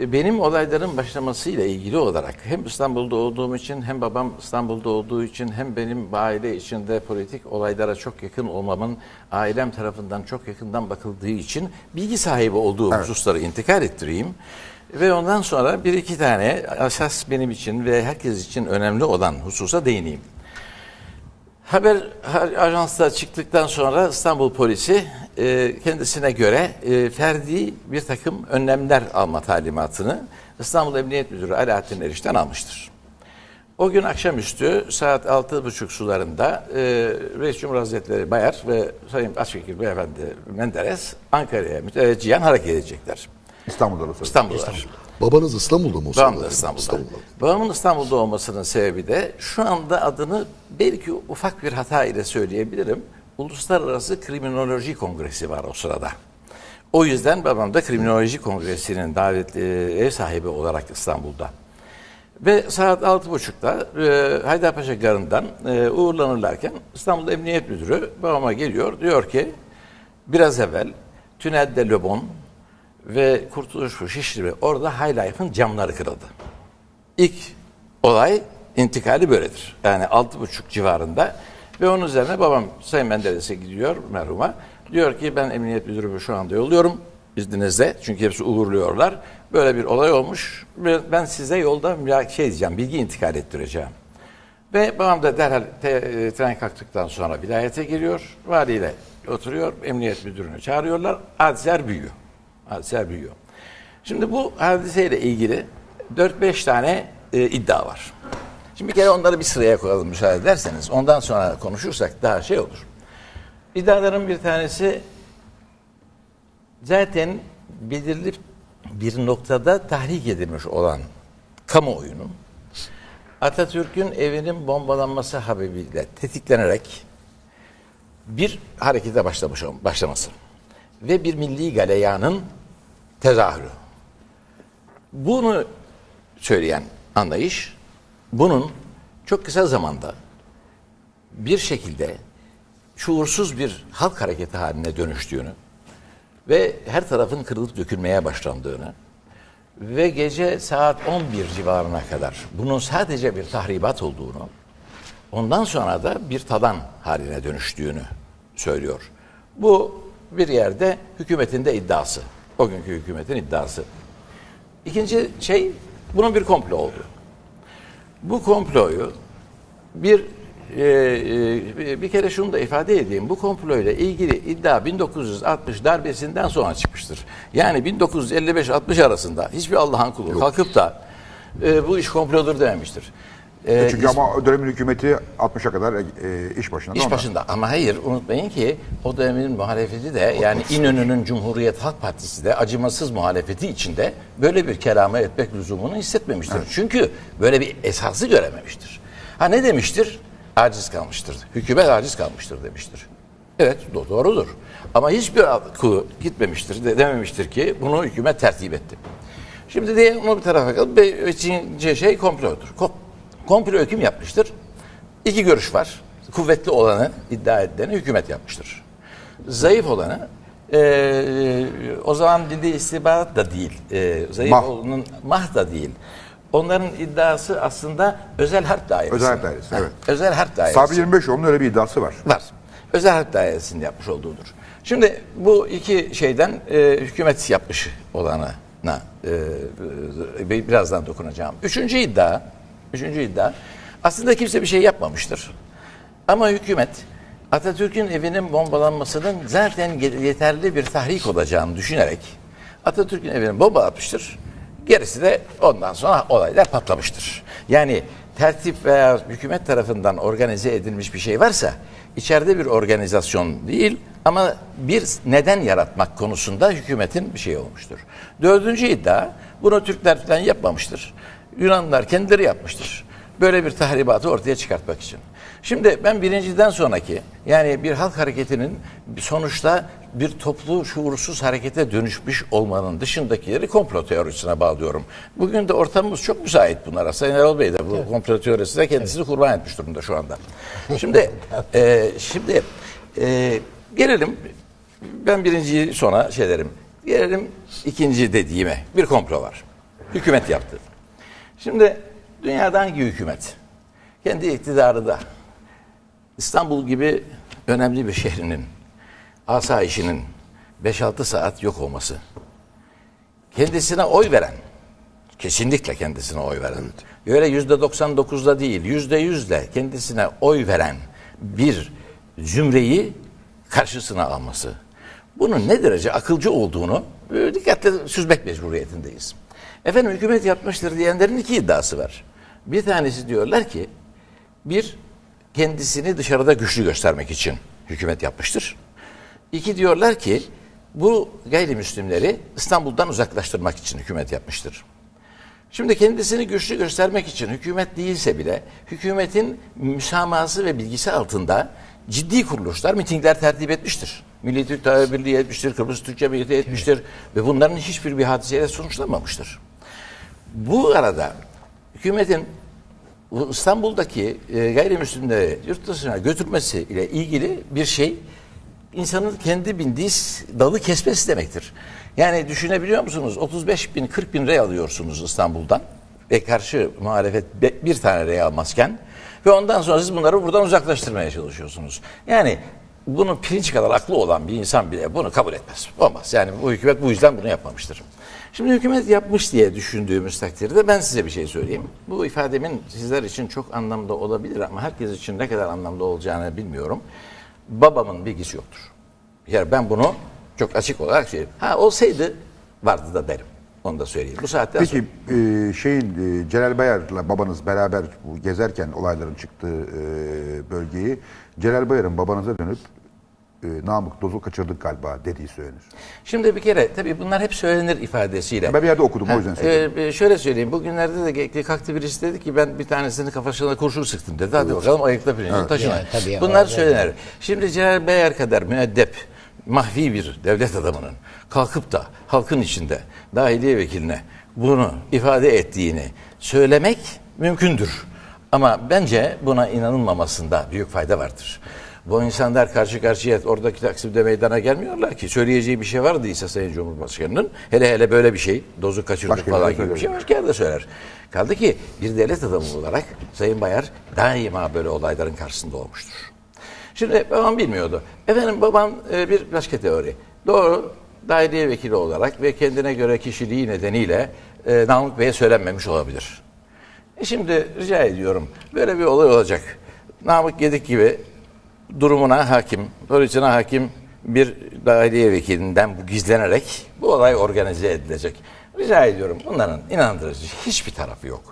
benim olayların başlamasıyla ilgili olarak hem İstanbul'da olduğum için hem babam İstanbul'da olduğu için hem benim aile içinde politik olaylara çok yakın olmamın ailem tarafından çok yakından bakıldığı için bilgi sahibi olduğum hususları intikal ettireyim. Ve ondan sonra bir iki tane asas benim için ve herkes için önemli olan hususa değineyim. Haber ha- ajansta çıktıktan sonra İstanbul polisi e, kendisine göre e, ferdi bir takım önlemler alma talimatını İstanbul Emniyet Müdürü Alaaddin Eriş'ten almıştır. O gün akşamüstü saat altı buçuk sularında e, Reis Cumhur Hazretleri Bayar ve Sayın Başvekil Beyefendi Menderes Ankara'ya müteveccihen hareket edecekler. İstanbul'da da söz. Babanız İstanbul'da mı o Babam da İstanbul'da. İstanbul'da. Babamın İstanbul'da olmasının sebebi de şu anda adını belki ufak bir hata ile söyleyebilirim. Uluslararası Kriminoloji Kongresi var o sırada. O yüzden babam da Kriminoloji Kongresi'nin davetli ev sahibi olarak İstanbul'da. Ve saat altı buçukta e, Haydarpaşa Garı'ndan e, uğurlanırlarken İstanbul Emniyet Müdürü babama geliyor. Diyor ki biraz evvel tünelde Löbon ve Kurtuluş Şişli orada High Life'ın camları kırıldı. İlk olay intikali böyledir. Yani altı buçuk civarında ve onun üzerine babam Sayın Menderes'e gidiyor merhuma. Diyor ki ben emniyet müdürümü şu anda yolluyorum izninizle. Çünkü hepsi uğurluyorlar. Böyle bir olay olmuş ben size yolda şey diyeceğim, bilgi intikal ettireceğim. Ve babam da derhal e, tren kalktıktan sonra vilayete giriyor. Valiyle oturuyor. Emniyet müdürünü çağırıyorlar. Hadiseler büyüyor. Büyüyor. Şimdi bu hadiseyle ilgili 4-5 tane e, iddia var. Şimdi bir kere onları bir sıraya koyalım müsaade ederseniz. Ondan sonra konuşursak daha şey olur. İddiaların bir tanesi zaten belirli bir noktada tahrik edilmiş olan kamuoyunun Atatürk'ün evinin bombalanması habebiyle tetiklenerek bir harekete başlamış başlaması ve bir milli galeyanın tezahürü. Bunu söyleyen anlayış bunun çok kısa zamanda bir şekilde şuursuz bir halk hareketi haline dönüştüğünü ve her tarafın kırılıp dökülmeye başlandığını ve gece saat 11 civarına kadar bunun sadece bir tahribat olduğunu, ondan sonra da bir tadan haline dönüştüğünü söylüyor. Bu bir yerde hükümetin de iddiası. O günkü hükümetin iddiası. İkinci şey bunun bir komplo olduğu. Bu komployu bir e, e, bir kere şunu da ifade edeyim. Bu komployla ilgili iddia 1960 darbesinden sonra çıkmıştır. Yani 1955-60 arasında hiçbir Allah'ın kulu kalkıp da e, bu iş komplodur dememiştir. E, Çünkü ama o dönemin hükümeti 60'a kadar e, iş başında. da İş onlar. başında ama hayır unutmayın ki o dönemin muhalefeti de yani İnönü'nün Cumhuriyet Halk Partisi de acımasız muhalefeti içinde böyle bir kelame etmek lüzumunu hissetmemiştir. Çünkü böyle bir esası görememiştir. Ha ne demiştir? Aciz kalmıştır. Hükümet aciz kalmıştır demiştir. Evet do- doğrudur. Ama hiçbir kulu gitmemiştir de dememiştir ki bunu hükümet tertip etti. Şimdi de onu bir tarafa kalıp bir ikinci şey komplodur. Kom- Komplo kim yapmıştır? İki görüş var. Kuvvetli olanı iddia edileni hükümet yapmıştır. Zayıf olanı e, o zaman milli istihbarat da değil. E, zayıf Mah. olanın mah da değil. Onların iddiası aslında özel harp dairesi. Özel harp dairesi, evet. Özel harp dairesi. Sabri 25oğlu'nun öyle bir iddiası var. Var. Özel harp dairesinin yapmış olduğudur. Şimdi bu iki şeyden e, hükümet yapmış olanına e, e, birazdan dokunacağım. Üçüncü iddia, üçüncü iddia aslında kimse bir şey yapmamıştır. Ama hükümet Atatürk'ün evinin bombalanmasının zaten yeterli bir tahrik olacağını düşünerek Atatürk'ün evini bomba atmıştır. Gerisi de ondan sonra olaylar patlamıştır. Yani tertip veya hükümet tarafından organize edilmiş bir şey varsa içeride bir organizasyon değil ama bir neden yaratmak konusunda hükümetin bir şey olmuştur. Dördüncü iddia bunu Türkler falan yapmamıştır. Yunanlılar kendileri yapmıştır. Böyle bir tahribatı ortaya çıkartmak için. Şimdi ben birinciden sonraki yani bir halk hareketinin sonuçta bir toplu şuursuz harekete dönüşmüş olmanın dışındakileri komplo teorisine bağlıyorum. Bugün de ortamımız çok müsait bunlara. Sayın Erol Bey de bu komplo teorisine kendisini kurban etmiş durumda şu anda. Şimdi e, şimdi e, gelelim ben birinciyi sona şey derim. Gelelim ikinci dediğime. Bir komplo var. hükümet yaptı. Şimdi dünyada hangi hükümet? Kendi iktidarı da İstanbul gibi önemli bir şehrinin asayişinin 5-6 saat yok olması. Kendisine oy veren, kesinlikle kendisine oy veren, öyle yüzde 99'da değil, yüzde yüzle kendisine oy veren bir zümreyi karşısına alması. Bunun ne derece akılcı olduğunu e, dikkatle süzmek mecburiyetindeyiz. Efendim hükümet yapmıştır diyenlerin iki iddiası var. Bir tanesi diyorlar ki bir kendisini dışarıda güçlü göstermek için hükümet yapmıştır. İki diyorlar ki bu gayrimüslimleri İstanbul'dan uzaklaştırmak için hükümet yapmıştır. Şimdi kendisini güçlü göstermek için hükümet değilse bile hükümetin müsamahası ve bilgisi altında ciddi kuruluşlar mitingler tertip etmiştir. Milli Türk Tabip Birliği etmiştir, Kıbrıs Türk Cemiyeti etmiştir ve bunların hiçbir bir hadiseyle sonuçlanmamıştır. Bu arada hükümetin bu İstanbul'daki e, gayrimüslimleri yurt dışına götürmesi ile ilgili bir şey insanın kendi bindiği dalı kesmesi demektir. Yani düşünebiliyor musunuz? 35 bin 40 bin rey alıyorsunuz İstanbul'dan ve karşı muhalefet bir tane rey almazken ve ondan sonra siz bunları buradan uzaklaştırmaya çalışıyorsunuz. Yani bunun pirinç kadar aklı olan bir insan bile bunu kabul etmez. Olmaz. Yani bu hükümet bu yüzden bunu yapmamıştır. Şimdi hükümet yapmış diye düşündüğümüz takdirde ben size bir şey söyleyeyim. Bu ifademin sizler için çok anlamda olabilir ama herkes için ne kadar anlamda olacağını bilmiyorum. Babamın bilgisi yoktur. Yani ben bunu çok açık olarak söyleyeyim. Ha olsaydı vardı da derim. Onu da söyleyeyim. Bu saatten sonra. Peki e, şeyin e, Celal Bayar'la babanız beraber bu gezerken olayların çıktığı e, bölgeyi Celal Bayar'ın babanıza dönüp e, Namık Doz'u kaçırdık galiba dediği söylenir. Şimdi bir kere tabii bunlar hep söylenir ifadesiyle. Ben bir yerde okudum o yüzden söylüyorum. Ee, e, şöyle söyleyeyim. Bugünlerde de kalktı birisi dedi ki ben bir tanesinin kafasına kurşun sıktım dedi. Hadi bakalım ayıkla pirinci taşına. Ya, tabii ya, Bunlar o- söylenir. Şimdi Celal Beyer kadar müeddep, mahvi bir devlet adamının kalkıp da halkın içinde dahiliye vekiline bunu ifade ettiğini söylemek mümkündür. Ama bence buna inanılmamasında büyük fayda vardır. Bu insanlar karşı karşıya oradaki Taksim'de meydana gelmiyorlar ki. Söyleyeceği bir şey vardıysa Sayın Cumhurbaşkanı'nın hele hele böyle bir şey, dozu kaçırdık Başka falan yerde gibi bir şey başka yerde söyler. Kaldı ki bir devlet adamı olarak Sayın Bayar daima böyle olayların karşısında olmuştur. Şimdi babam bilmiyordu. Efendim babam e, bir başka teori. Doğru daireye vekili olarak ve kendine göre kişiliği nedeniyle e, Namık Bey'e söylenmemiş olabilir. E şimdi rica ediyorum böyle bir olay olacak. Namık Gedik gibi durumuna hakim, sonucuna hakim bir daireye vekilinden bu gizlenerek bu olay organize edilecek. Rica ediyorum bunların inandırıcı hiçbir tarafı yok.